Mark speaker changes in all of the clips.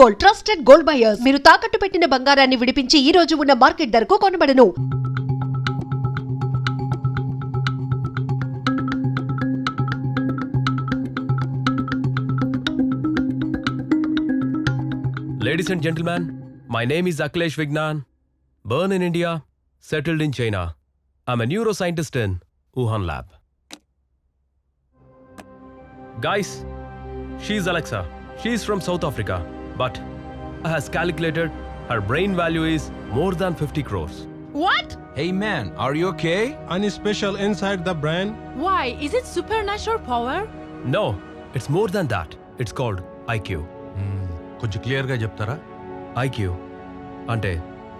Speaker 1: Gold trusted gold buyers మీరు తాకట్టు పెట్టిన బంగారాన్ని విడిపించి ఈ రోజు ఉన్న మార్కెట్ ధరకు కొనబడను
Speaker 2: Ladies and gentlemen, my name is Akhilesh Vignan. Born in India, settled in China. I'm a neuroscientist in Wuhan lab. Guys, she's Alexa. She's from South Africa, but has calculated her brain value is more than 50 crores.
Speaker 3: What?
Speaker 4: Hey man, are you okay?
Speaker 5: Any special inside the brain?
Speaker 3: Why? Is it supernatural power?
Speaker 2: No, it's more than that. It's called IQ.
Speaker 6: కొంచెం క్లియర్గా చెప్తారా
Speaker 2: IQ అంటే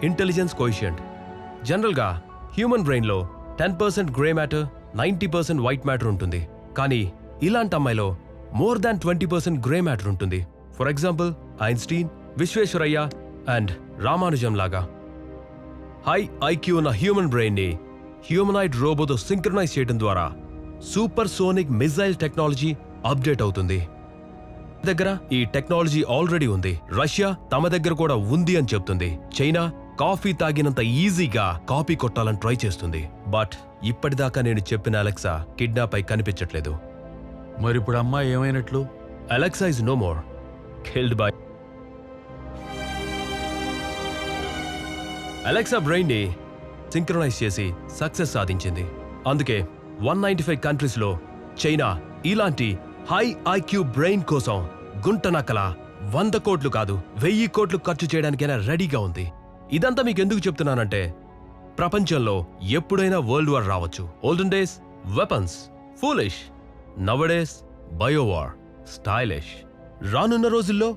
Speaker 2: intelligence కోయిషియంట్ జనరల్గా human బ్రెయిన్లో ten percent grey matter ninety percent white matter ఉంటుంది కానీ ఇలాంటి అమ్మాయిలో more than twenty percent grey matter ఉంటుంది for example Einstein Visvesvaraya and Ramanujam లాగా. హై ఐక్యూ ఉన్న హ్యూమన్ బ్రెయిన్ని హ్యూమనాయిడ్ రోబోతో సింక్రనైజ్ చేయడం ద్వారా super sonic missile technology update అవుతుంది. దగ్గర ఈ టెక్నాలజీ ఆల్రెడీ ఉంది. రష్యా తమ దగ్గర కూడా ఉంది అని చెప్తుంది. చైనా కాఫీ తాగినంత ఈజీగా కాపీ కొట్టాలని ట్రై చేస్తుంది. బట్ ఇప్పటిదాకా నేను చెప్పిన అలెక్సా కిడ్నాప్ అయి కనిపించట్లేదు.
Speaker 6: మరి ఇప్పుడు అమ్మాయి ఏమైనట్లు?
Speaker 2: Alexa is no more. Killed by Alexa బ్రెయిన్ని సింక్రనైజ్ చేసి సక్సెస్ సాధించింది. అందుకే వన్ నైన్టీ ఫైవ్ కంట్రీస్లో చైనా ఇలాంటి హై ఐక్యూ బ్రెయిన్ కోసం గుంటనక్కల వంద కోట్లు కాదు వెయ్యి కోట్లు ఖర్చు చేయడానికైనా రెడీగా ఉంది. ఇదంతా మీకు ఎందుకు చెప్తున్నానంటే ప్రపంచంలో ఎప్పుడైనా వరల్డ్ వార్ రావచ్చు. Olden days weapons foolish nowadays biowar stylish రానున్న రోజుల్లో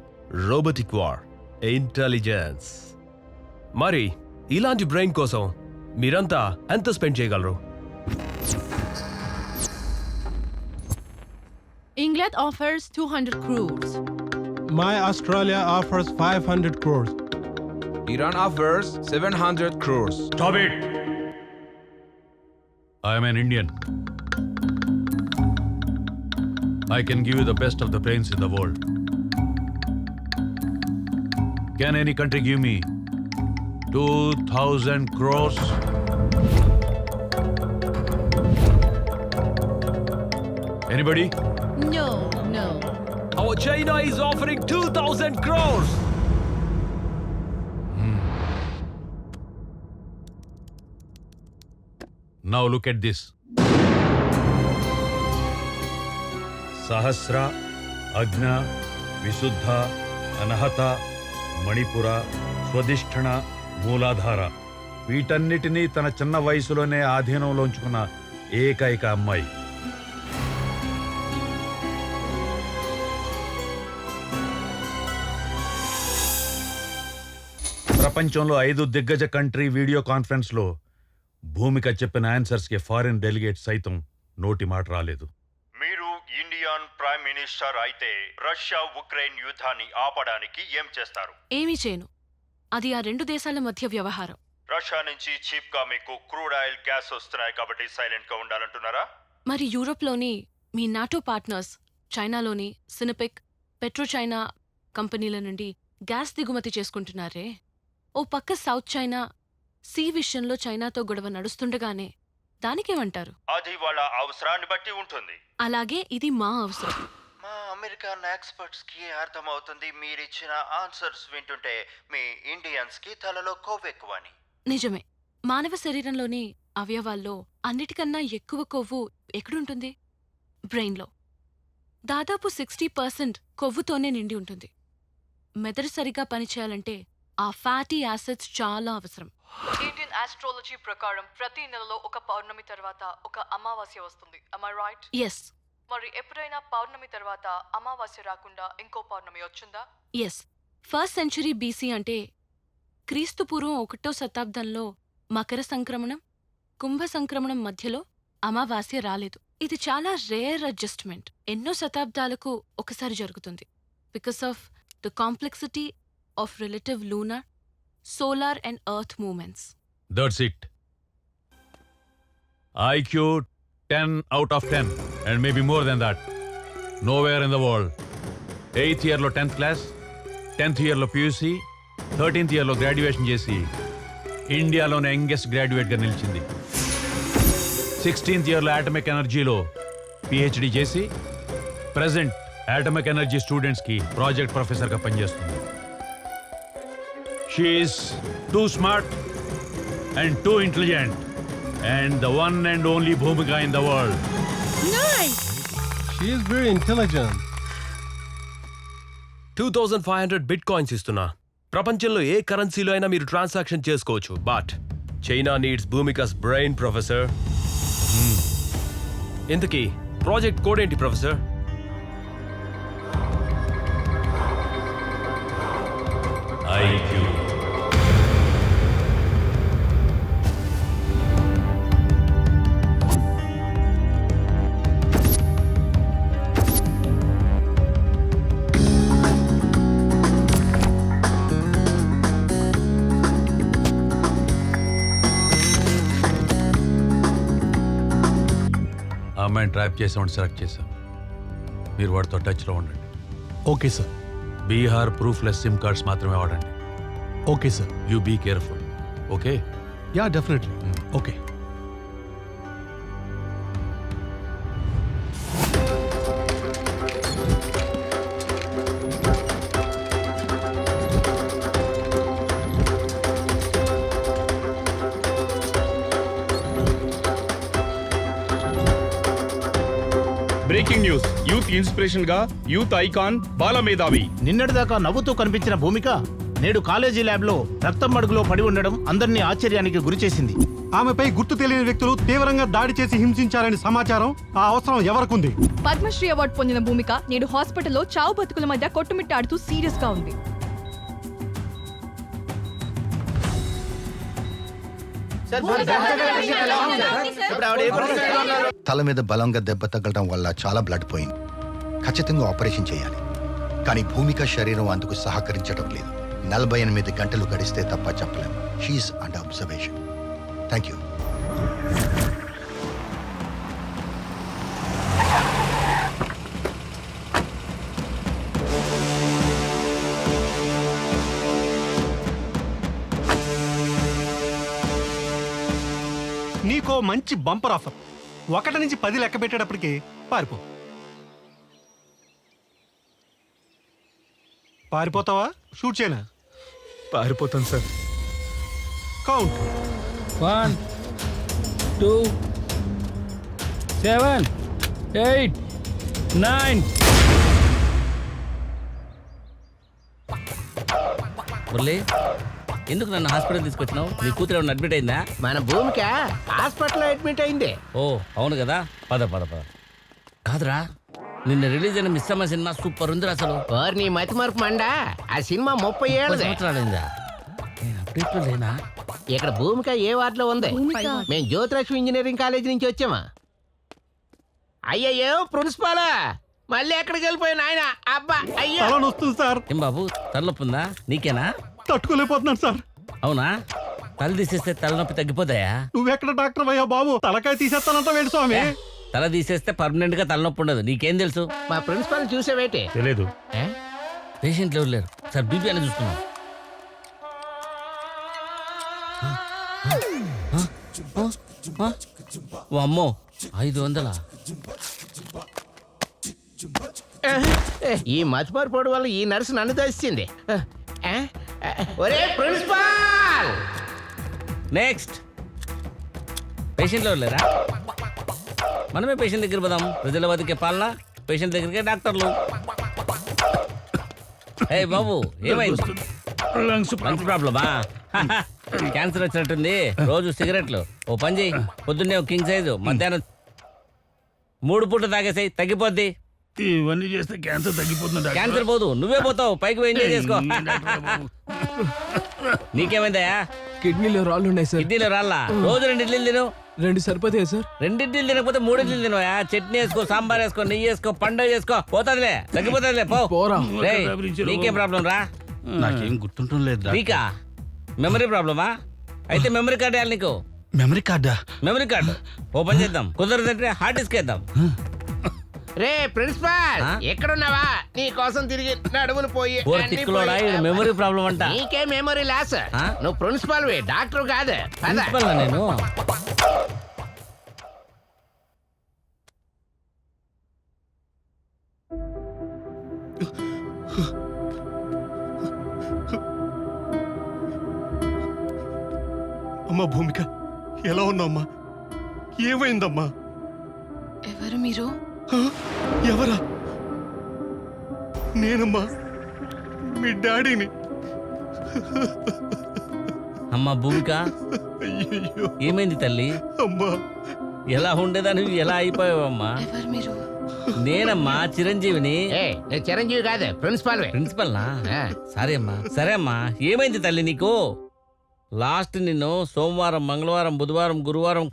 Speaker 2: రోబోటిక్ వార్ ఇంటెలిజెన్స్ మరి ఇలాంటి బ్రెయిన్ కోసం మీరంతా ఎంత స్పెండ్ చేయగలరు
Speaker 3: England offers 200 crores.
Speaker 5: My Australia offers 500 crores.
Speaker 4: Iran offers 700 crores.
Speaker 6: Stop it I'm an Indian I can give you the best of the brains in the world can Can any country give me 2000 crores? Anybody?
Speaker 3: No, no.
Speaker 2: Our China is offering 2000 crores.
Speaker 6: Hmm. Now look at this. Sahasra, Agna, Visuddha, Anahata, Manipura Swadhisthana Muladhara. వీటన్నిటినీ తన చిన్న వయసులోనే ఆధీనంలో ఉంచుకున్న ఏకైక అమ్మాయి. ప్రపంచంలో ఐదు దిగ్గజ కంట్రీ వీడియో కాన్ఫరెన్స్లో భూమిక చెప్పిన ఆన్సర్స్కి ఫారిన్ డెలిగేట్ సైతం నోటి మాట రాలేదు.
Speaker 7: మీరు ప్రైమ్ మినిస్టర్ అయితే రష్యా ఉక్రెయిన్ యుద్ధాన్ని ఆపడానికి ఏం చేస్తారు?
Speaker 3: ఏమీ చేయను. అది ఆ రెండు దేశాల మధ్య వ్యవహారం.
Speaker 7: రష్యా నుంచి చీప్గా మీకు క్రూడ్ ఆయిల్ గ్యాస్ వస్తున్నాయి కాబట్టి సైలెంట్గా ఉండాలంటున్నారా?
Speaker 3: మరి యూరోప్లోని మీ నాటో పార్ట్నర్స్ చైనాలోని సినపెక్ పెట్రో చైనా కంపెనీల నుండి గ్యాస్ దిగుమతి చేసుకుంటున్నారే? ఓ పక్క సౌత్ చైనా సీ విషయంలో చైనాతో గొడవ నడుస్తుండగానే దానికేమంటారు?
Speaker 7: అది వాళ్ళ అవసరాన్ని బట్టి ఉంటుంది.
Speaker 3: అలాగే ఇది మా అవసరం.
Speaker 7: మా అమెరికన్ ఎక్స్పర్ట్స్కి అర్థమవుతుంది మీరిచ్చిన ఆన్సర్స్ వింటుంటే మీ ఇండియన్స్కి తలలో కొవ్వెక్కువని.
Speaker 3: నిజమే. మానవ శరీరంలోని అవయవాల్లో అన్నిటికన్నా ఎక్కువ కొవ్వు ఎక్కడుంటుంది? బ్రెయిన్లో. దాదాపు సిక్స్టీ పర్సెంట్ కొవ్వుతోనే నిండి ఉంటుంది. మెదడు సరిగా పనిచేయాలంటే ఆ ఫ్యాటీ యాసిడ్స్ చాలా అవసరం.
Speaker 8: ఇండియన్ ఆస్ట్రాలజీ ప్రకారం ప్రతి నెలలో ఒక పౌర్ణమి తర్వాత ఒక అమావాస్య వస్తుంది. ఐ రైట్
Speaker 3: ఎస్
Speaker 8: మరి ఎప్పుడైనా పౌర్ణమి తర్వాత అమావాస్య రాకుండా ఇంకో పౌర్ణమి వచ్చిందా?
Speaker 3: ఎస్ ఫస్ట్ సెంచరీ బీసీ అంటే క్రీస్తు పూర్వం ఒకటో శతాబ్దంలో మకర సంక్రమణం కుంభ సంక్రమణం మధ్యలో అమావాస్య రాలేదు. ఇది చాలా రేర్ అడ్జస్ట్మెంట్ ఎన్నో శతాబ్దాలకు ఒకసారి జరుగుతుంది. Because of the complexity of relative lunar solar and earth moments
Speaker 6: that's it IQ ten out of ten and maybe more than that nowhere in the world eighth ఇయర్లో టెన్త్ క్లాస్ టెన్త్ ఇయర్లో PUC thirteenth ఇయర్లో graduation చేసి ఇండియాలోనే youngest గ్రాడ్యుయేట్గా నిలిచింది. Sixteenth ఇయర్లో atomic ఎనర్జీలో PhD చేసి present atomic energy స్టూడెంట్స్కి ప్రాజెక్ట్ ప్రొఫెసర్గా పనిచేస్తుంది. She's too smart and too intelligent and the one and only Bhumika in the world
Speaker 5: She is very intelligent.
Speaker 2: Two thousand five hundred bitcoins ఇస్తున్నా. ప్రపంచంలో ఏ కరెన్సీలో అయినా మీరు ట్రాన్సాక్షన్ చేసుకోవచ్చు. But China needs Bhumika's brain professor ఇంతకీ project code ఏంటి professor
Speaker 6: trap చేసామని సెలెక్ట్ చేశాం మీరు వాడితో టచ్లో ఉండండి
Speaker 5: Okay, sir.
Speaker 6: Bihar proofless SIM cards మాత్రమే వాడండి
Speaker 5: Okay, sir.
Speaker 6: You be careful okay
Speaker 5: Yeah, definitely. Okay.
Speaker 9: ఇన్స్పిరేషన్గా యూత్ ఐకాన్ బాలమేధావి
Speaker 10: నిన్నటిదాకా నవ్వుతూ కనిపించిన భూమిక నేడు కాలేజీ ల్యాబ్లో రక్తం మడుగులో పడి ఉండడం అందరినీ ఆశ్చర్యానికి గురిచేసింది
Speaker 5: ఆమెపై గుర్తు తెలియని వ్యక్తులు తీవ్రంగా దాడి చేసి హింసించారని సమాచారం ఆ అవసరం ఎవరికుంది
Speaker 8: పద్మశ్రీ అవార్డు పొందిన భూమిక నేడు హాస్పిటల్లో చావు బతుకుల మధ్య కొట్టుమిట్టాడుతూ సీరియస్గా ఉంది
Speaker 11: తల మీద బలంగా దెబ్బ తగలడం వల్ల చాలా బ్లడ్ పోయింది ఖచ్చితంగా ఆపరేషన్ చేయాలి. కానీ భూమిక శరీరం అందుకు సహకరించడం లేదు. నలభై ఎనిమిది గంటలు గడిస్తే తప్ప చెప్పలేం. She's and observation thank you
Speaker 5: నీకో మంచి బంపర్ ఆఫర్. ఒకటి నుంచి పది లెక్క పెట్టేటప్పటికి పారిపో. పారిపోతావా? షూట్ చేయనా?
Speaker 9: పారిపోతాను sir.
Speaker 5: Count
Speaker 9: one two seven eight nine
Speaker 10: Murali ఎందుకు నన్ను హాస్పిటల్ తీసుకొచ్చినావు? నీ కూతురు ఏమన్నా అడ్మిట్ అయిందా? మన భూమిక? హాస్పిటల్లో అడ్మిట్ అయింది. ఓ అవును కదా. పద పద పద. కాదురా నిన్న రిలీజ్ అయిన మిస్ అమ్మ సినిమా సూపర్ ఉంది అసలు.
Speaker 12: నీ మతి మార్పు మండా? ఆ సినిమా ముప్పై ఏళ్ళదే.
Speaker 10: సంవత్సరాలైందా నేను అప్డేట్లో లేనా?
Speaker 12: ఇక్కడ భూమిక ఏ వార్డులో ఉంది? మేము జ్యోతిలక్ష్మి ఇంజనీరింగ్ కాలేజ్ నుంచి వచ్చామా? అయ్యయ్యో ప్రిన్సిపాలా! మళ్ళీ ఎక్కడికి వెళ్ళిపోయిన ఆయన అబ్బా అయ్యో!
Speaker 5: తల నొస్తుంది సార్.
Speaker 10: ఏం బాబు తలనొప్పి ఉందా నీకేనా?
Speaker 5: తట్టుకోలేకపోతున్నాను సార్.
Speaker 10: అవునా? తల తీసేస్తే తలనొప్పి తగ్గిపోతాయా?
Speaker 5: నువ్వెక్కడ డాక్టర్ అయ్యా బాబు? తలకాయ తీసేస్తానంట వేడు స్వామి
Speaker 10: తల తీసేస్తే పర్మనెంట్గా తలనొప్పి ఉండదు. నీకేం తెలుసు?
Speaker 12: మా ప్రిన్సిపాల్ చూసావేటి?
Speaker 6: తెలియదు
Speaker 12: ఏ?
Speaker 10: పేషెంట్లు ఎవరు లేరు? సార్ బీపీ అని చూసుకున్నాం ఓ అమ్మో ఐదు వందల?
Speaker 12: ఈ మతిమార్పోడు వల్ల ఈ నర్సు నన్ను ఏ? ఒరే ప్రిన్సిపాల్!
Speaker 10: నెక్స్ట్ పేషెంట్లు ఎవరు లేరా? మనమే పేషెంట్ దగ్గర పోదాం. ప్రజల బతికే పాలన పేషెంట్ దగ్గరికే డాక్టర్లు. ఏ బాబు ఏమైంది? లంగ్స్ ప్రాబ్లమా క్యాన్సర్ వచ్చినట్టుంది. రోజు సిగరెట్లు. ఓ పని చేయి పొద్దున్నే ఒక కింగ్ సైజు మధ్యాహ్నం మూడు పూట తాగేసాయి తగ్గిపోద్ది.
Speaker 6: ఇవన్నీ చేస్తే క్యాన్సర్ తగ్గిపోతుంది
Speaker 10: క్యాన్సర్ పోదు. నువ్వే పోతావు. పైకి పోయి ఎంజాయ్ చేసుకో. నీకేమైందయా
Speaker 9: కిడ్నీలో రాళ్ళు ఉన్నాయి సార్
Speaker 10: ఇడ్లీలో రాళ్ళ? రోజు రెండు ఇడ్లీలు తిను.
Speaker 9: రెండు సరిపోతాయి సార్?
Speaker 10: రెండు ఇడ్లీలు తినకపోతే మూడు తినవా? చట్నీ వేసుకో సాంబార్ వేసుకో నెయ్యి వేసుకో పండుగ చేసుకో పోతాదిలే తగ్గిపోతాదిలే పో.
Speaker 9: పోరా.
Speaker 10: రేయ్, నీకేం ప్రాబ్లం రా.
Speaker 6: నాకేం గుర్తుంటం లేదు
Speaker 10: నీకా? మెమరీ ప్రాబ్లమా అయితే మెమరీ కార్డు వేయాలి నీకు?
Speaker 6: మెమరీ కార్డా
Speaker 10: మెమరీ కార్డు ఓపెన్ చేద్దాం. కుదరదంటే హార్డ్ డిస్క్ వేద్దాం.
Speaker 12: రే ప్రిన్సిపాల్
Speaker 10: ఆ?
Speaker 12: ఎక్కడున్నావా? నీ కోసం తిరిగి నడుములు పోయి
Speaker 10: ఓ
Speaker 12: అన్నీ
Speaker 10: తిక్కులోడా?
Speaker 12: పోయి-
Speaker 10: ఇది మెమరీ ప్రాబ్లం అంట.
Speaker 12: నీకే మెమరీ లాస్
Speaker 10: ఆ?
Speaker 12: నువ్వు ప్రిన్సిపాల్ డాక్టర్ కాదు. పద.
Speaker 10: ప్రిన్సిపల్ నేను?
Speaker 13: అమ్మా భూమిక ఎలా ఉన్నావమ్మా ఏమైందమ్మా?
Speaker 3: ఎవరు మీరు?
Speaker 13: ఎవరా? నేనమ్మా. మీ డాడీని.
Speaker 10: అమ్మ భూమిక. ఏమైంది తల్లి?
Speaker 13: అమ్మా.
Speaker 10: ఎలా ఉండేదాన్ని ఎలా అయిపోయావమ్మా?
Speaker 3: ఎవరు మీరు?
Speaker 10: నేనమ్మా చిరంజీవిని.
Speaker 12: చిరంజీవి కాదు ప్రిన్సిపాల్
Speaker 10: ప్రిన్సిపల్ నా సరే అమ్మా సరే అమ్మా. ఏమైంది తల్లి నీకు? లాస్ట్ నిన్ను సోమవారం మంగళవారం బుధవారం గురువారం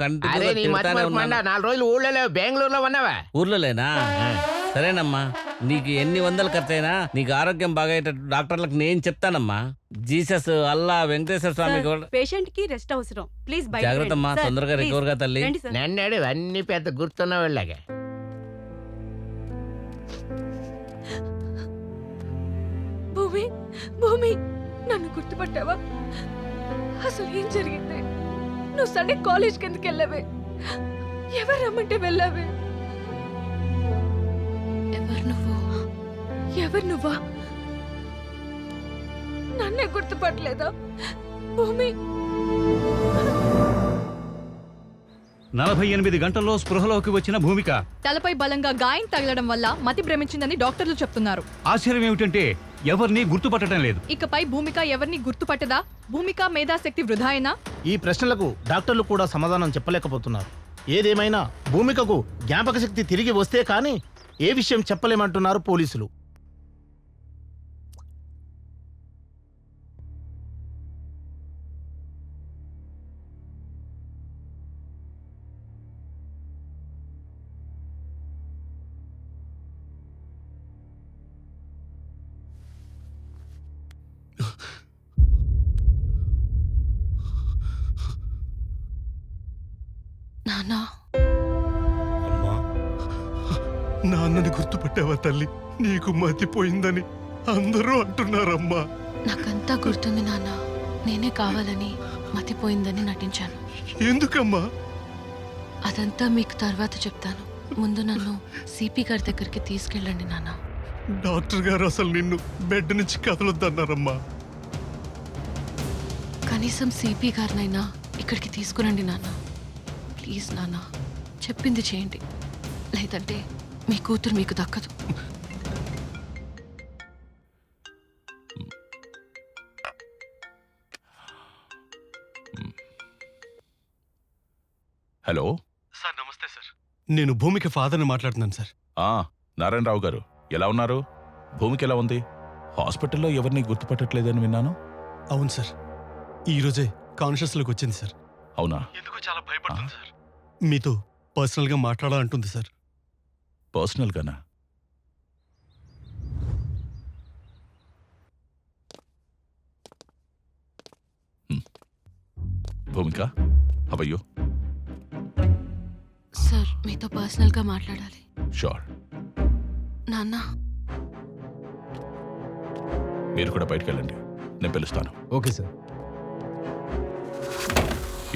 Speaker 12: నాలుగు రోజులు ఊళ్ళో బెంగళూరులో ఉన్నావా?
Speaker 10: ఊర్లోలేనా? సరేనమ్మా. నీకు ఎన్ని వందలు ఖర్చయినా నీకు ఆరోగ్యం బాగయ్యేటట్టు డాక్టర్లకు నేను చెప్తానమ్మా. జీసస్ అల్లా వెంకటేశ్వర స్వామి కూడా
Speaker 14: పేషెంట్కి రెస్ట్ అవసరం. ప్లీజ్
Speaker 10: జాగ్రత్త అమ్మా తొందరగా రికవర్గా తల్లి.
Speaker 12: నన్నాడు అన్ని పెద్ద గుర్తున్న వాళ్ళగా
Speaker 3: భూమి భూమి నన్ను గుర్తుపట్టావా? అసలు ఏం జరిగింది? నువ్వు సండే కాలేజ్కి ఎందుకు వెళ్ళావే? ఎవరు రమ్మంటే వెళ్ళావే? ఎవరు నువ్వు? ఎవరు నువ్వా? నన్నే గుర్తుపట్టలేదా? భూమి?
Speaker 13: నలభై ఎనిమిది గంటల్లో స్పృహలోకి వచ్చిన భూమిక.
Speaker 8: తలపై బలంగా గాయం తగలడం వల్ల మతి భ్రమించిందని డాక్టర్లు చెప్తున్నారు.
Speaker 13: ఆశ్చర్యం ఏమిటంటే ఎవరిని గుర్తుపట్టడం లేదు.
Speaker 8: ఇకపై భూమిక ఎవరిని గుర్తుపట్టదా? భూమిక మేధాశక్తి వృధాయేనా
Speaker 15: ఈ ప్రశ్నలకు డాక్టర్లు కూడా సమాధానం చెప్పలేకపోతున్నారు. ఏదేమైనా భూమికకు జ్ఞాపక శక్తి తిరిగి వస్తే కానీ ఏ విషయం చెప్పలేమంటున్నారు పోలీసులు.
Speaker 13: నాన్నని గుర్తుపట్టావా తల్లి? నీకు మతిపోయిందని అందరూ అంటున్నారమ్మా.
Speaker 3: నాకంతా గుర్తుంది నాన్న. నేనే కావాలని మతిపోయిందని నటించాను.
Speaker 13: ఎందుకమ్మా?
Speaker 3: అదంతా మీకు తర్వాత చెప్తాను. ముందు నన్ను సిపి గారి దగ్గరికి తీసుకెళ్ళండి నాన్న.
Speaker 13: డాక్టర్ గారు అసలు నిన్ను బెడ్ నుంచి కదలొద్దన్నారమ్మా.
Speaker 3: కనీసం సిపి గారినైనా ఇక్కడికి తీసుకురండి నాన్న. ప్లీజ్ నాన్న చెప్పింది చేయండి. లేదంటే మీ కూతురు మీకు దక్కదు.
Speaker 16: హలో?
Speaker 13: సార్ నమస్తే సార్. నేను భూమిక ఫాదర్ని మాట్లాడుతున్నాను సార్.
Speaker 16: ఆ నారాయణరావు గారు ఎలా ఉన్నారు? భూమికి ఎలా ఉంది? హాస్పిటల్లో ఎవరిని గుర్తుపట్టట్లేదని విన్నాను?
Speaker 13: అవును సార్. ఈ రోజే కాన్షియస్లోకి వచ్చింది సార్.
Speaker 16: అవునా?
Speaker 13: ఎందుకు చాలా భయపడుతుంది సార్. మీతో పర్సనల్గా మాట్లాడాలంటుంది సార్.
Speaker 16: పర్సనల్గానా? హ్మ్. భూమిక అవయ్యో
Speaker 3: సార్ మీతో పర్సనల్గా మాట్లాడాలి.
Speaker 16: షూర్
Speaker 3: నాన్న.
Speaker 16: మీరు కూడా బయటికి వెళ్ళండి నేను పిలుస్తాను.
Speaker 15: Okay sir.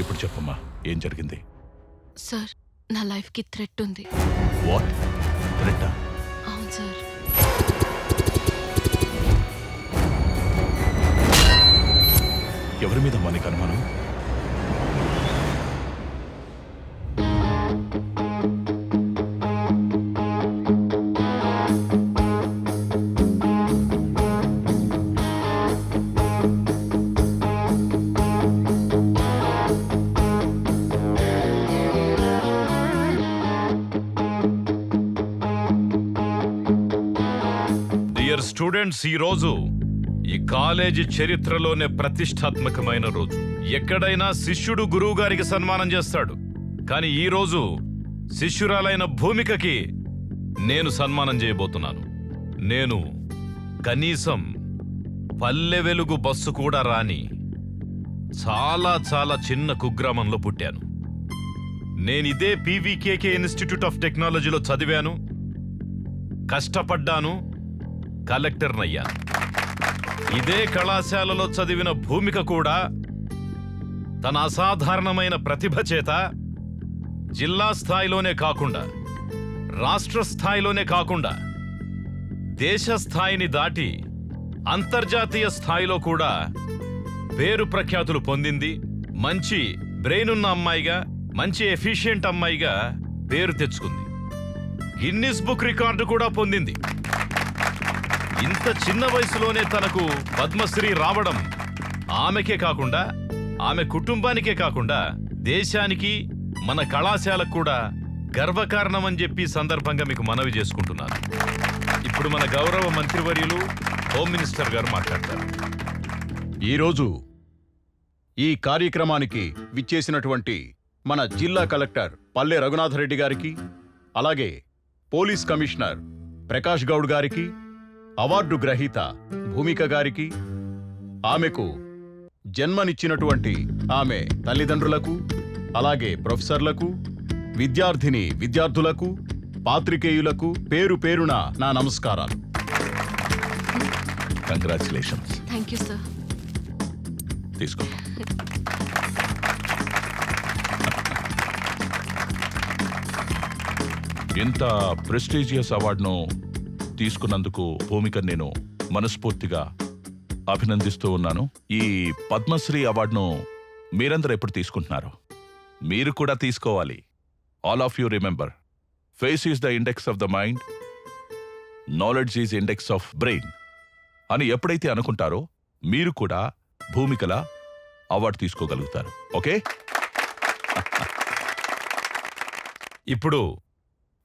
Speaker 16: ఇప్పుడు చెప్పమ్మా ఏం జరిగింది?
Speaker 3: సార్ నా లైఫ్కి థ్రెట్ ఉంది.
Speaker 16: వాట్
Speaker 3: అవును సార్.
Speaker 16: ఎవరి మీద మనకి అనుమానం?
Speaker 9: స్టూడెంట్స్ ఈ రోజు ఈ కాలేజీ చరిత్రలోనే ప్రతిష్టాత్మకమైన రోజు. ఎక్కడైనా శిష్యుడు గురువు గారికి సన్మానం చేస్తాడు. కానీ ఈ రోజు శిష్యురాలైన భూమికకి నేను సన్మానం చేయబోతున్నాను. నేను కనీసం పల్లె వెలుగు బస్సు కూడా రాని చాలా చాలా చిన్న కుగ్రామంలో పుట్టాను. నేను ఇదే పీవీకేకే ఇన్స్టిట్యూట్ ఆఫ్ టెక్నాలజీలో చదివాను. కష్టపడ్డాను. కలెక్టర్నయ్యాను ఇదే కళాశాలలో చదివిన భూమిక కూడా తన అసాధారణమైన ప్రతిభ చేత జిల్లా స్థాయిలోనే కాకుండా రాష్ట్ర స్థాయిలోనే కాకుండా దేశ స్థాయిని దాటి అంతర్జాతీయ స్థాయిలో కూడా పేరు ప్రఖ్యాతులు పొందింది మంచి బ్రెయిన్ ఉన్న అమ్మాయిగా మంచి ఎఫిషియెంట్ అమ్మాయిగా పేరు తెచ్చుకుంది. గిన్నిస్ బుక్ రికార్డు కూడా పొందింది. ఇంత చిన్న వయసులోనే తనకు పద్మశ్రీ రావడం ఆమెకే కాకుండా ఆమె కుటుంబానికే కాకుండా దేశానికి మన కళాశాలకు కూడా గర్వకారణం అని చెప్పి సందర్భంగా మీకు మనవి చేసుకుంటున్నాను. ఇప్పుడు మన గౌరవ మంత్రివర్యులు హోమ్ మినిస్టర్ గారు మాట్లాడతారు.
Speaker 17: ఈరోజు ఈ కార్యక్రమానికి విచ్చేసినటువంటి మన జిల్లా కలెక్టర్ పల్లె రఘునాథరెడ్డి గారికి అలాగే పోలీస్ కమిషనర్ ప్రకాష్ గౌడ్ గారికి అవార్డు గ్రహీత భూమిక గారికి ఆమెకు జన్మనిచ్చినటువంటి ఆమె తల్లిదండ్రులకు అలాగే ప్రొఫెసర్లకు విద్యార్థిని విద్యార్థులకు పాత్రికేయులకు పేరు పేరున నా నమస్కారాలు.
Speaker 9: కంగ్రాచులేషన్స్
Speaker 3: థ్యాంక్ యూ సార్
Speaker 17: తీసుకో.
Speaker 16: ఇంత ప్రెస్టీజియస్ అవార్డును తీసుకున్నందుకు భూమిక నేను మనస్ఫూర్తిగా అభినందిస్తూ ఉన్నాను. ఈ పద్మశ్రీ అవార్డును మీరందరూ ఎప్పుడు తీసుకుంటున్నారు? మీరు కూడా తీసుకోవాలి. All of you remember face is the index of the mind knowledge is index of brain అని ఎప్పుడైతే అనుకుంటారో మీరు కూడా భూమికల అవార్డు తీసుకోగలుగుతారు. ఓకే?
Speaker 9: ఇప్పుడు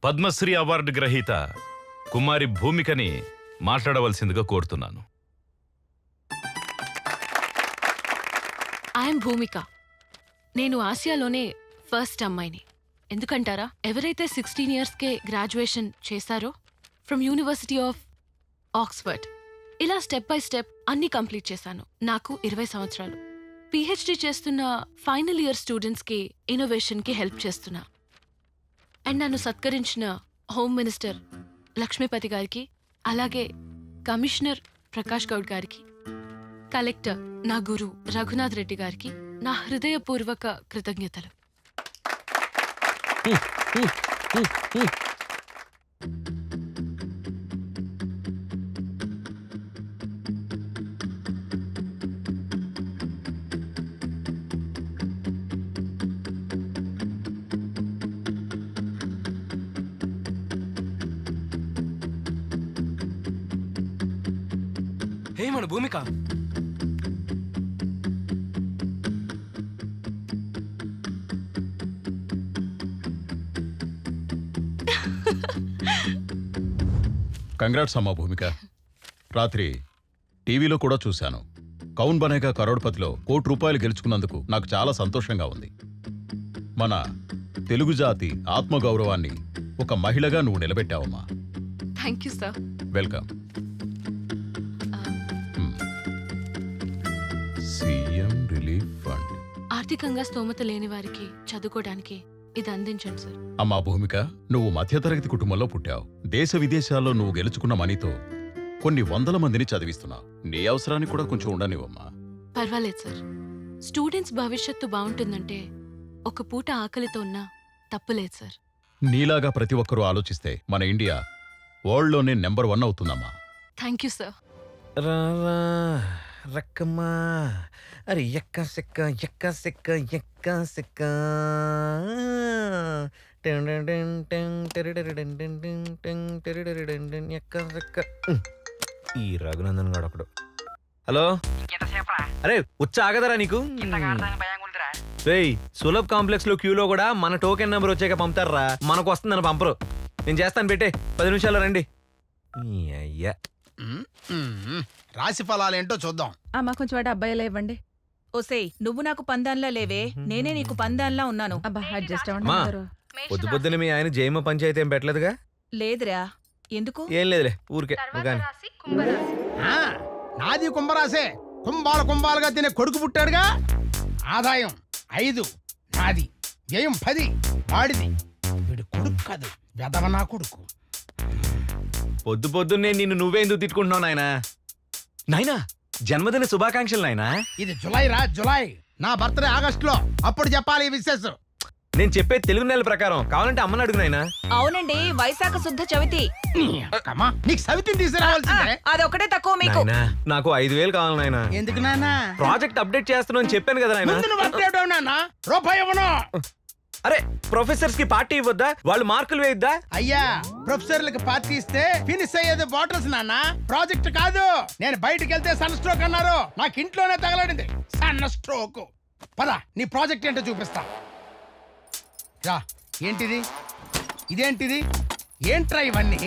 Speaker 9: పద్మశ్రీ అవార్డు గ్రహీత కుమారి భూమికని మాట్లాడవలసిందిగా కోరుతున్నాను.
Speaker 3: ఐఎమ్ భూమిక. నేను ఆసియాలోనే ఫస్ట్ అమ్మాయిని. ఎందుకంటారా? ఎవరైతే సిక్స్టీన్ ఇయర్స్కే గ్రాడ్యుయేషన్ చేశారో ఫ్రమ్ యూనివర్సిటీ ఆఫ్ ఆక్స్ఫర్డ్. ఇలా స్టెప్ బై స్టెప్ అన్ని కంప్లీట్ చేశాను. నాకు ఇరవై సంవత్సరాలు. పిహెచ్డి చేస్తున్న ఫైనల్ ఇయర్ స్టూడెంట్స్కి ఇన్నోవేషన్కి హెల్ప్ చేస్తున్నా. అండ్ నన్ను సత్కరించిన హోమ్ మినిస్టర్ లక్ష్మీపతి గారికి అలాగే కమిషనర్ ప్రకాష్ గౌడ్ గారికి కలెక్టర్ నా గురు రఘునాథ్ రెడ్డి గారికి నా హృదయపూర్వక కృతజ్ఞతలు.
Speaker 18: భూమిక?
Speaker 17: కంగ్రాట్స్ అమ్మా భూమిక. రాత్రి టీవీలో కూడా చూశాను. కౌన్ బనేగా కరోడ్పతిలో కోటి రూపాయలు గెలుచుకున్నందుకు నాకు చాలా సంతోషంగా ఉంది. మన తెలుగు జాతి ఆత్మగౌరవాన్ని ఒక మహిళగా నువ్వు నిలబెట్టావమ్మా.
Speaker 3: Thank you sir
Speaker 17: welcome CM relief fund.
Speaker 3: ఆర్థికంగా స్తోమత లేని వారికి చదువుకోవడానికి ఇది అందించండి సార్.
Speaker 17: అమ్మా భూమిక నువ్వు మధ్యతరగతి కుటుంబంలో పుట్టావు. దేశ విదేశాల్లో నువ్వు గెలుచుకున్న మనీతో కొన్ని వందల మందిని చదివిస్తున్నావు. నీ అవసరానికి కూడా కొంచెం ఉండనివమ్మా
Speaker 3: పర్వాలేదు సార్. స్టూడెంట్స్ భవిష్యత్తు బాగుంటుందంటే ఒక పూట ఆకలితో ఉన్నా తప్పులేదు సార్.
Speaker 17: నీలాగా ప్రతి ఒక్కరూ ఆలోచిస్తే మన ఇండియా వరల్డ్లోనే నెంబర్ వన్ అవుతుందమ్మా.
Speaker 3: Thank you sir.
Speaker 18: రక్కమ్మా. అరే ఎక్క సెక్క ఎక్క సెక్క ఎక్క సెక్క. ఎక్క సెక్క. ఈ రఘునందన్ గాడు ఒకడు. హలో? అరే వచ్చి ఆగదరా నీకు? రేయ్ సులభ్ కాంప్లెక్స్లో క్యూలో కూడా మన టోకెన్ నెంబర్ వచ్చాక పంపుతారా మనకు వస్తుందని పంపరు. నేను చేస్తాను పెట్టే. పది నిమిషాలు రండి. అయ్యా.
Speaker 19: రాశి ఫలాలేంటో చూద్దాం.
Speaker 20: అమ్మా కొంచెం వాటి అబ్బాయిలా ఇవ్వండి. ఓసేయ్ నువ్వు నాకు పందాన్లా లేవే. నేనే నీకు పందాన్లా ఉన్నాను. అబ్బా అడ్జస్ట్ అవ్వండి
Speaker 18: అమ్మా
Speaker 20: అందరూ.
Speaker 18: పొద్దు పొద్దున మీ ఆయన జైమ పంచాయతీ ఏం పెట్టలేదుగా?
Speaker 20: లేదురా. ఎందుకు?
Speaker 18: ఏం లేదులే ఊరికే కానీ
Speaker 19: ఆ, నాది కుంభరాసే కుంభాలు కుంభాలుగా తినే కొడుకు పుట్టాడుగా? ఆదాయం ఐదు నాది. వ్యయం పది వాడిది. వీడు కొడుకు కాదు వెదవ నా కొడుకు.
Speaker 18: పొద్దు పొద్దున్నే నిన్ను నువ్వే ఎందుకు తిట్టుకుంటున్నావు నాయనా? నాయనా జన్మదిన శుభాకాంక్షలు నాయనా.
Speaker 19: ఇది జులై రా జులై. నా బర్త్డే ఆగస్ట్లో అప్పుడు చెప్పాలి ఈ విశేష.
Speaker 18: నేను చెప్పే తెలుగు నెల ప్రకారం. కావాలంటే అమ్మని అడుగు నాయనా.
Speaker 20: అవునండి వైశాఖ శుద్ధ చవితి.
Speaker 19: నీకు సవితిని తీసుకురావాల్సిందే.
Speaker 20: అదొకటే తక్కువ మీకు.
Speaker 18: నాయనా నాకు ఐదు వేలు కావాలి నాయనా.
Speaker 19: ఎందుకు నాన్న
Speaker 18: ప్రాజెక్ట్ అప్డేట్ చేస్తున్నావు అని చెప్పాను కదా నాయనా.
Speaker 19: ముందు నువ్వు అప్డేట్ అవు నాన్న రూపాయి ఇవ్వను.
Speaker 18: అరే ప్రొఫెసర్స్కి పార్టీ ఇవ్వద్దా? వాళ్ళు మార్కులు వేయద్దా?
Speaker 19: అయ్యా ప్రొఫెసర్లకు పార్టీ ఇస్తే ఫినిష్ అయ్యేది బాటిల్స్ నాన్న. ప్రాజెక్ట్ కాదు. నేను బయటికి వెళ్తే సన్ స్ట్రోక్ అన్నారు. నాకు ఇంట్లోనే తగలడింది. సన్న స్ట్రోక్. పద నీ ప్రాజెక్ట్ ఏంటో చూపిస్తా. రా ఏంటిది? ఇదేంటిది? ఏంట్రా ఇవన్నీ?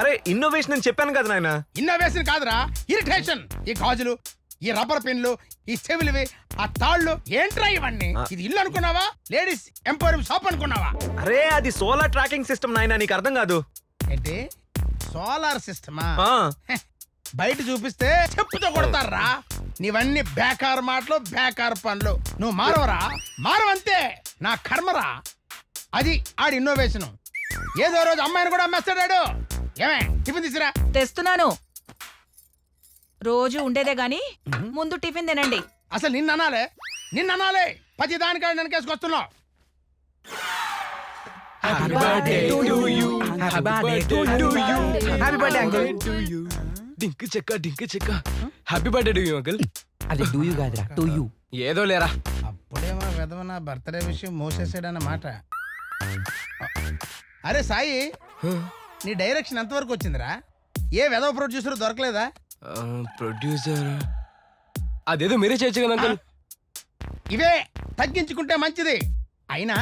Speaker 18: అరే ఇన్నోవేషన్ అని చెప్పాను కదా నాయనా.
Speaker 19: ఇన్నోవేషన్ కాదురా ఇరిటేషన్ ఈ గాజులు ఈ రబ్బర్ పెన్లు ఈ చెవులివి ఆ తాళ్ళు ఏంట్రా ఇవన్నీ? ఇది ఇల్లు అనుకున్నావా? లేడీస్ ఎంపోరియం షాప్ అనుకున్నావా?
Speaker 18: అరే అది సోలార్ ట్రాకింగ్ సిస్టమ్ నాయనా నీకు అర్థం కాదు.
Speaker 19: ఏంటి? సోలార్ సిస్టమా?
Speaker 18: ఆ.
Speaker 19: బయట చూపిస్తే చెప్పుతో కొడతారా? నీవన్నీ బేకార్ మాటలు బేకార్ పనులు. నువ్వు మారవరా? మారవంతే. నా కర్మరా? అది ఆడి ఇన్నోవేషన్ ఏదో రోజు అమ్మాయిని కూడా అమ్మేస్తాడాడు. ఏమే టిఫిన్ తీసురా
Speaker 20: తెస్తున్నాను. రోజు ఉండేదే గాని ముందు టిఫిన్ తినండి.
Speaker 19: అసలు నిన్న అనాలే. నిన్న అనాలే. ప్రతి దానికాడ వెనకేసుకొస్తున్నావు
Speaker 18: హ్యాపీ బర్త్డే అంకుల్ డింక్ చెక్క డింక్ చెక్క happy birthday to you uncle అది టు యూ కాదురా టు యూ ఏదో లేరా.
Speaker 19: అప్పుడేమో విధవ నా బర్త్డే విషయం మోసేసాడన్న మాట. అరే సాయి నీ డైరెక్షన్ ఎంతవరకు వచ్చిందిరా? ఏ విధవ ప్రొడ్యూసర్ దొరకలేదా?
Speaker 18: ప్రొడ్యూసర్. అదేదో మీరే చేయొచ్చు కదా అంకుల్
Speaker 19: ఇవే తగ్గించుకుంటే మంచిది. అయినా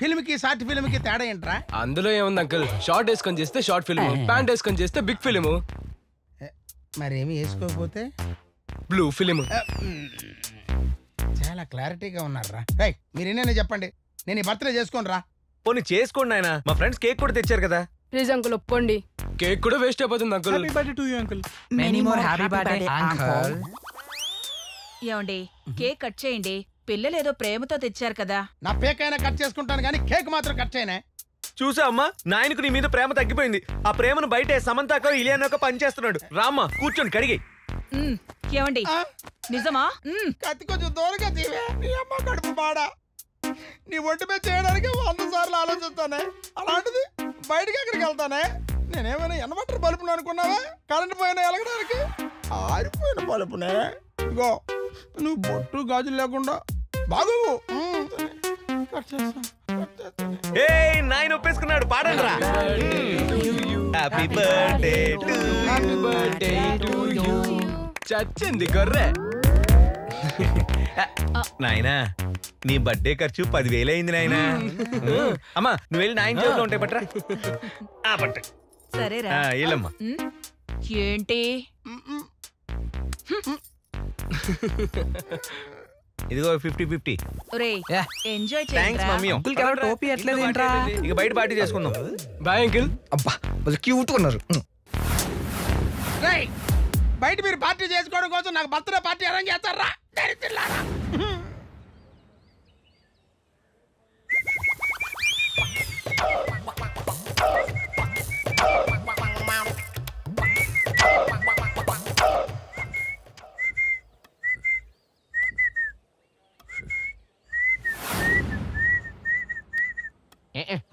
Speaker 19: ఫిల్మ్కి షార్ట్ ఫిల్మ్కి తేడా ఏంట్రా?
Speaker 18: అందులో ఏముంది అంకుల్? షార్ట్ వేసుకొని చేస్తే షార్ట్ ఫిల్మ్ ప్యాంట్ వేసుకొని చేస్తే బిగ్ ఫిల్మ్.
Speaker 19: మరేమి వేసుకోకపోతే?
Speaker 18: Blue film.
Speaker 19: చాలా క్లారిటీగా ఉన్నారా రై మీరు ఎన్నైనా చెప్పండి. నేను ఈ బర్త్డే చేసుకోను రా
Speaker 18: పోనీ చేసుకోండి ఆయన మా ఫ్రెండ్స్ కేక్ కూడా తెచ్చారు కదా.
Speaker 8: ప్లీజ్ అంకుల్ ఒప్పుకోండి.
Speaker 18: కేక్ కూడా వేస్ట్ అయిపోతుంది uncle.
Speaker 12: Many more happy birthday uncle
Speaker 20: ఏమండి కేక్ కట్ చేయండి. పిల్లలు ఏదో ప్రేమతో తెచ్చారు కదా.
Speaker 19: నా పేకైనా కట్ చేసుకుంటాను కానీ కేక్ మాత్రం కట్ చేయనే.
Speaker 18: చూసా అమ్మా నాయనకు నీ మీద ప్రేమ తగ్గిపోయింది. ఆ ప్రేమను బయటే సమంతాకో ఇలియానోకో పని చేస్తున్నాడు. రామ్మా కూర్చొని కడిగి.
Speaker 20: మ్, ఏమండి? నిజమా? మ్,
Speaker 19: కత్తి కొంచెం దూరంగా తీవే. నీ అమ్మ కడుపు బాడ నీ ఒంటి మీద చేయడానికి వంద సార్లు ఆలోచిస్తానే. అలాంటిది బయటికి ఎక్కడికి వెళ్తానే? నేనేమైనా ఎనబట్టర్ బలుపును అనుకున్నావా? కరెంట్ పోయిన ఎలగడానికి ఆరిపోయిన బలుపునే ఇగో నువ్వు బొట్టు గాజులు లేకుండా బాగు!
Speaker 18: ఏ నాయన ఒప్పేసుకున్నాడు పాడండి రా happy birthday to happy birthday to you చచ్చింది గొర్రె. నాయనా నీ బర్త్డే ఖర్చు పదివేలు అయింది నాయనా. అమ్మా నువ్వు వెళ్ళి నాయన చేతిలో ఉంటాయి పట్రా ఆ పట్ట.
Speaker 20: సరేరా.
Speaker 18: ఆ, వెళ్ళమ్మా.
Speaker 20: ఏంటి?
Speaker 18: ఇదిగో fifty fifty.
Speaker 20: Enjoy
Speaker 18: thanks mummy.
Speaker 12: టోపీ ఎట్లేదు ఏంట్రా?
Speaker 18: ఇక బయట పార్టీ చేసుకుందాం. బాయ్ అంకిల్
Speaker 12: అబ్బా వాళ్ళు క్యూట్ ఉన్నారు.
Speaker 19: బయట మీరు పార్టీ చేసుకోవడం కోసం నాకు బర్త్డే పార్టీ అరేంజ్ చేస్తారా? దరిద్రులారా.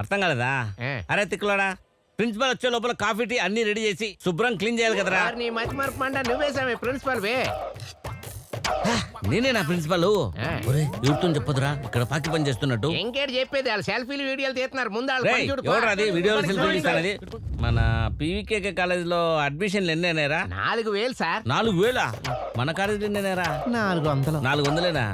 Speaker 10: అర్థం కాలేదా? అరే తిక్కులాడా ప్రిన్సిపల్ వచ్చే లోపల కాఫీ టీ అన్ని రెడీ చేసి శుభ్రం క్లీన్ చేయాలి కదరా.
Speaker 12: నీ మతి మరపు మండ నువ్వేసామే ప్రిన్సిపల్ వే.
Speaker 10: నేనే నా ప్రిన్సిపల్. ఎవరితో చెప్పదురా ఇక్కడ పాకి పని చేస్తున్నట్టు.
Speaker 12: ఇంకేటి చెప్పేది వాళ్ళు సెల్ఫీలు వీడియోలు తీస్తున్నారు. ముందు
Speaker 10: అది? వీడియోలు సెల్ఫీ తీస్తానది మన పీవీకే కాలేజీలో అడ్మిషన్లు ఎన్ని అయినారా
Speaker 12: నాలుగు వేలు సార్.
Speaker 10: నాలుగు వేలా? మన కాలేజీలో ఎన్ని అయినారా
Speaker 12: నాలుగు వందలు.
Speaker 10: నాలుగు వందలేనా?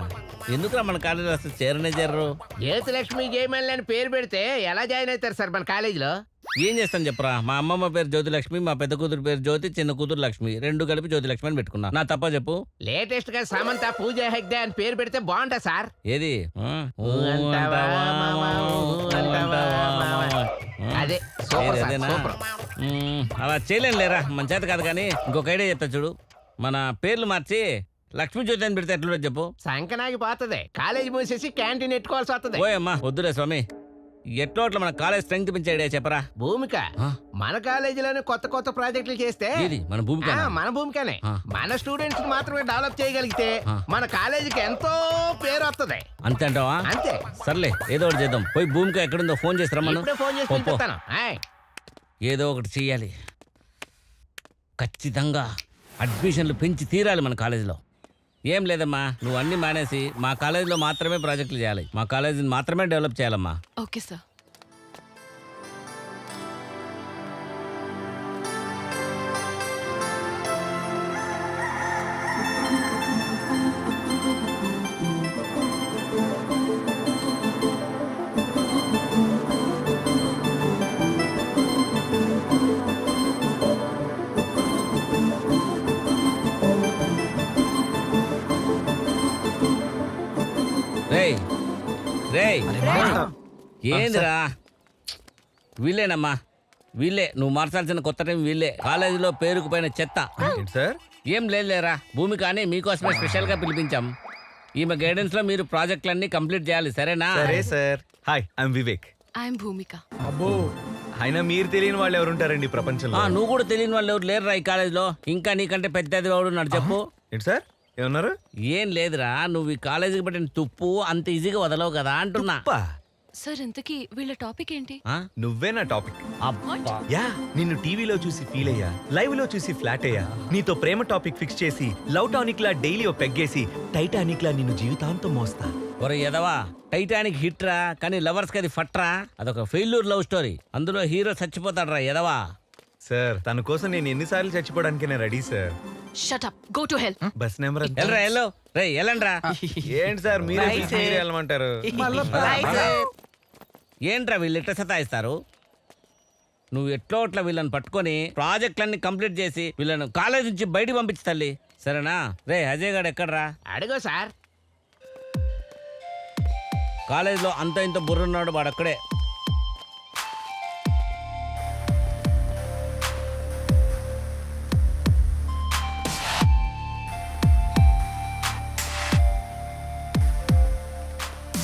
Speaker 10: ఎందుకురా మన కాలేజీలో అసలు చేరనే చేరరు?
Speaker 12: జ్యోతిలక్ష్మి జయమల్లి అని పేరు పెడితే ఎలా జాయిన్ అవుతారు సార్ మన కాలేజీలో?
Speaker 10: ఏం చేస్తాను చెప్పరా? మా అమ్మమ్మ పేరు జ్యోతి లక్ష్మి మా పెద్ద కూతురు పేరు జ్యోతి చిన్న కూతురు లక్ష్మి. రెండు కలిపి జ్యోతి లక్ష్మి అని పెట్టుకున్నా. నా తప్ప చెప్పు.
Speaker 12: లేటెస్ట్గా సమంత పూజ హెగ్డే అని పేరు పెడితే బాగుంటా సార్.
Speaker 10: ఏది? ఆ? ఊ
Speaker 12: అంటావా,
Speaker 10: అంటావా,
Speaker 12: మావా, ఊ అంటావా, మావా.
Speaker 10: ఆ?
Speaker 12: అదే, సూపర్
Speaker 10: ఏది
Speaker 12: సార్,
Speaker 10: అదేనా?
Speaker 12: సూపర్.
Speaker 10: మ్మ్, అలా చేయలేను లేరా మన చేత కాదు కానీ ఇంకొక ఐడియా చెప్తా చూడు. మన పేర్లు మార్చి లక్ష్మీ జ్యోతి అని పెడితే ఎట్లా చెప్పు.
Speaker 12: సంకనాగి పోతుంది. కాలేజీ మూసేసి క్యాంటీన్ ఎట్టుకోవాల్సి వస్తుంది.
Speaker 10: ఓయమ్మా వద్దులే స్వామి. ఎట్లో అట్లా మన కాలేజ్ స్ట్రెంగ్త్ పెంచే ఐడియా చెప్పరా?
Speaker 12: భూమిక మన కాలేజీలోనే కొత్త కొత్త ప్రాజెక్టులు చేస్తే
Speaker 10: ఏది? మన భూమిక
Speaker 12: ఆ, మన భూమికనే. మన స్టూడెంట్స్ మాత్రమే డెవలప్ చేయగలిగితే మన కాలేజీకి ఎంతో పేరు వస్తుంది
Speaker 10: అంతే అంటావా?
Speaker 12: అంతే.
Speaker 10: సర్లే ఏదో ఒకటి చేద్దాం. పోయి భూమిక ఎక్కడుందో ఫోన్ చేసి రమ్మను.
Speaker 12: ఇప్పుడే ఫోన్ చేసి
Speaker 10: పో, పో.
Speaker 12: పిలుస్తాను ఆయ్.
Speaker 10: ఏదో ఒకటి చెయ్యాలి ఖచ్చితంగా అడ్మిషన్లు పెంచి తీరాలి మన కాలేజీలో. ఏం లేదమ్మా నువ్వు అన్ని మానేసి మా కాలేజీలో మాత్రమే ప్రాజెక్టులు చేయాలి. మా కాలేజీని మాత్రమే డెవలప్ చేయాలమ్మా.
Speaker 3: Okay sir.
Speaker 10: ఏందిరా? వీళ్ళేనమ్మా. వీళ్ళే. నువ్వు మార్చాల్సిన కొత్త టైం వీళ్ళే. కాలేజీలో పేరుకు పైన చెత్త.
Speaker 18: సార్?
Speaker 10: ఏం లేదు లేరా భూమి కానీ మీకోసమే స్పెషల్గా పిలిపించాం. ఈమె గైడెన్స్లో మీరు ప్రాజెక్టులన్నీ కంప్లీట్ చేయాలి. సరేనా?
Speaker 18: సరే sir. Hi I'm Vivek
Speaker 3: I'm Bhumika
Speaker 18: అబ్బో. అయినా మీరు తెలియని వాళ్ళు ఎవరు ఉంటారండి ప్రపంచంలో?
Speaker 10: ఆ, నువ్వు కూడా తెలియని వాళ్ళు ఎవరు లేరురా ఈ కాలేజీలో? ఇంకా నీకంటే పెద్దది వాడు ఉన్నాడు చెప్పు.
Speaker 18: ఏంటి సార్? ఏమన్నారు?
Speaker 10: ఏం లేదురా. నువ్వు ఈ కాలేజీకి పెట్టిన తుప్పు అంత ఈజీగా వదలవు కదా అంటున్నా.
Speaker 3: సార్ ఇంతకీ వీళ్ళ టాపిక్ ఏంటి?
Speaker 10: ఆ?
Speaker 18: నువ్వే నా టాపిక్.
Speaker 10: అబ్బా.
Speaker 18: యా నిన్ను టీవీలో చూసి ఫీల్ అయ్యా లైవ్లో చూసి ఫ్లాట్ అయ్యా. నీతో ప్రేమ టాపిక్ ఫిక్స్ చేసి లవ్ టానిక్ లా డైలీ ఓ పెగ్గేసి టైటానిక్ లా నిన్ను జీవితాంతం మోస్తా.
Speaker 10: ఒరే ఎదవా టైటానిక్ హిట్ రా కానీ లవర్స్కి అది ఫట్రా? అదొక ఫెయిల్యూర్ లవ్ స్టోరీ. అందులో హీరో చచ్చిపోతాడు రా ఎదవా
Speaker 18: సార్ తన కోసం నేను ఎన్నిసార్లు చచ్చిపోవడానికి నేను ready sir.
Speaker 3: Shut up go to help
Speaker 18: bus number ఎంత?
Speaker 10: ఎల్రా ఎల్లో. రే ఎల్లండ్రా.
Speaker 18: ఏంటి సార్. మీరే వెళ్ళమంటారు?
Speaker 10: ఏంట్రా వీళ్ళు ఎట్లా సతాయిస్తారు? నువ్వు ఎట్లో అట్లా వీళ్ళని పట్టుకొని ప్రాజెక్టులన్నీ కంప్లీట్ చేసి వీళ్ళను కాలేజ్ నుంచి బయటికి పంపించు తల్లి. సరేనా? రే అజయ్ గారు ఎక్కడ్రా?
Speaker 12: అడుగో సార్.
Speaker 10: కాలేజీలో అంత ఇంత బుర్రున్నాడు వాడు అక్కడే.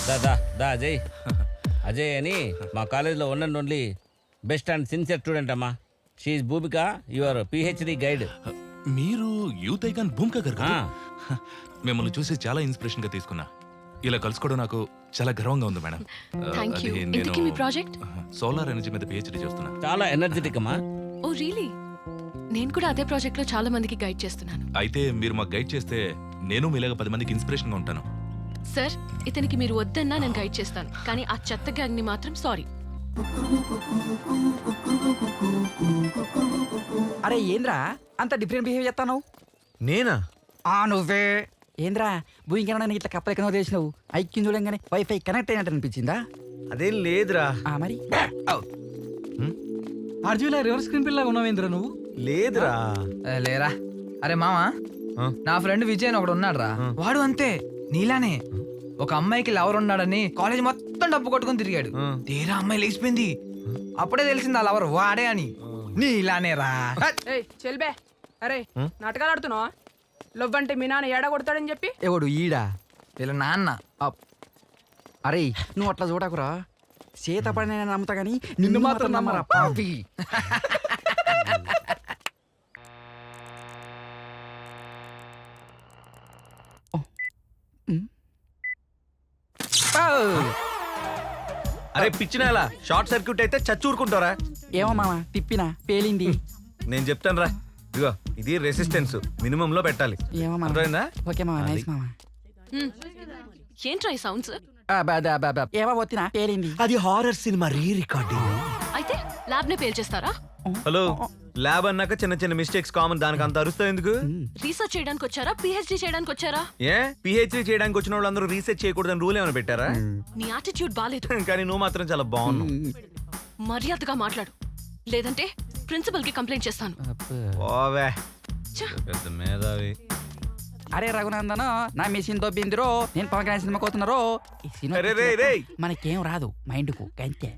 Speaker 10: దా దా దా అజయ్. అజయ్ అని మా కాలేజీలో one and only best and sincere student అమ్మా. She's Bhumika your PhD guide
Speaker 21: మీరు యూత్ ఐకాన్ భూమిక గారు? మిమ్మల్ని చూసి చాలా ఇన్స్పిరేషన్గా తీసుకున్నా. ఇలా కలుసుకోవడం నాకు చాలా గర్వంగా ఉంది మేడం.
Speaker 3: ప్రాజెక్ట్
Speaker 21: సోలార్ ఎనర్జీ మీద పిహెచ్డి చేస్తున్నా.
Speaker 10: చాలా ఎనర్జెటిక్ అమ్మా.
Speaker 3: ఓ రియలీ నేను కూడా అదే ప్రాజెక్ట్లో చాలా మందికి గైడ్ చేస్తున్నాను.
Speaker 21: అయితే మీరు మాకు గైడ్ చేస్తే నేను మీలాగా పది మందికి ఇన్స్పిరేషన్గా ఉంటాను.
Speaker 3: సార్ ఇతనికి మీరు వద్దన్నా నేను గైడ్ చేస్తాను. కానీ ఆ చెత్త గ్యాంగ్ని మాత్రం సారీ
Speaker 22: అరే ఏంద్రా? అంత డిఫరెంట్ బిహేవ్ చేస్తావు
Speaker 18: నేనా?
Speaker 22: ఆ నువ్వే. ఏంద్రా భూమికన్నా ఇట్లా కప్పలు ఎక్కడో చేసినావు. ఐక్యం చూడంగానే వైఫై కనెక్ట్ అయినట్టు అనిపించిందా?
Speaker 18: అదేం లేదురా.
Speaker 22: ఆ మరి? అర్జున్ రివర్స్ స్క్రీన్ పిల్లగా ఉన్నావేంద్రా నువ్వు?
Speaker 18: లేదురా.
Speaker 23: లేరా. అరే మామా నా ఫ్రెండ్ విజయ్ అని ఒకడు ఉన్నాడు రా వాడు అంతే. నీలానే ఒక అమ్మాయికి లవర్ ఉన్నాడని కాలేజ్ మొత్తం డబ్బు కొట్టుకొని తిరిగాడు. తీరా అమ్మాయి లేచిపోయింది. అప్పుడే తెలిసింది ఆ లవర్ వాడే అని. నీలానే రా.
Speaker 14: ఏయ్ చెల్బే. అరే నాటకాలు ఆడుతున్నావా లవ్ అంటే మీ నాన్న ఏడ కొడతాడని చెప్పి?
Speaker 22: ఎవడు ఈడా?
Speaker 23: వీళ్ళ నాన్న.
Speaker 22: అరే నువ్వు అట్లా చూడకురా. చేత పడిన నమ్ముతా కానీ నిన్ను మాత్రం నమ్మరా పాపి.
Speaker 18: అరే పిచ్చినాలా షార్ట్ సర్క్యూట్ అయితే చచ్చూరుకుంటారా
Speaker 22: ఏమో మామ తిప్పినా పేలింది.
Speaker 18: నేను చెప్తాను రా ఇదిగో ఇది రెసిస్టెన్స్ మినిమం లో పెట్టాలి.
Speaker 22: ఏమో మామ.
Speaker 18: అర్థమైందా?
Speaker 22: ఓకే మామ నైస్ మామ.
Speaker 3: ఏంట్రా ఈ సౌండ్స్
Speaker 22: ఏమో వచ్చినా పేలింది.
Speaker 18: అది హారర్ సినిమా రీ రికార్డింగ్
Speaker 3: అయితే ల్యాబ్ నే పేల్చేస్తారా?
Speaker 18: హలో ల్యాబ్ అన్నాక చిన్న చిన్న మిస్టేక్స్ కామన్ దానికి అంత అరుస్తావు ఎందుకు?
Speaker 3: రీసెర్చ్ చేయడానికి వచ్చారా? పిహెచ్డి చేయడానికి వచ్చారా?
Speaker 18: ఏ? పిహెచ్డీ చేయడానికి వచ్చిన వాళ్ళందరూ రీసెర్చ్ చేయకూడదని రూల్ ఏమైనా పెట్టారా?
Speaker 3: నీ యాటిట్యూడ్ బాలేదు.
Speaker 18: కానీ నువ్వు మాత్రం చాలా బాగున్నావు.
Speaker 3: మర్యాదగా మాట్లాడు. లేదంటే ప్రిన్సిపల్కి కంప్లైంట్ చేస్తాను.
Speaker 18: ఓవే పెద్ద మేధావి.
Speaker 22: అరే రఘునందన్ నా మిషన్ దొబ్బిందిరో నేను పవన్ కళ్యాణ్ సినిమా కోతున్నారో ఈ సినిమా మనకేం రాదు మైండ్కు అంతే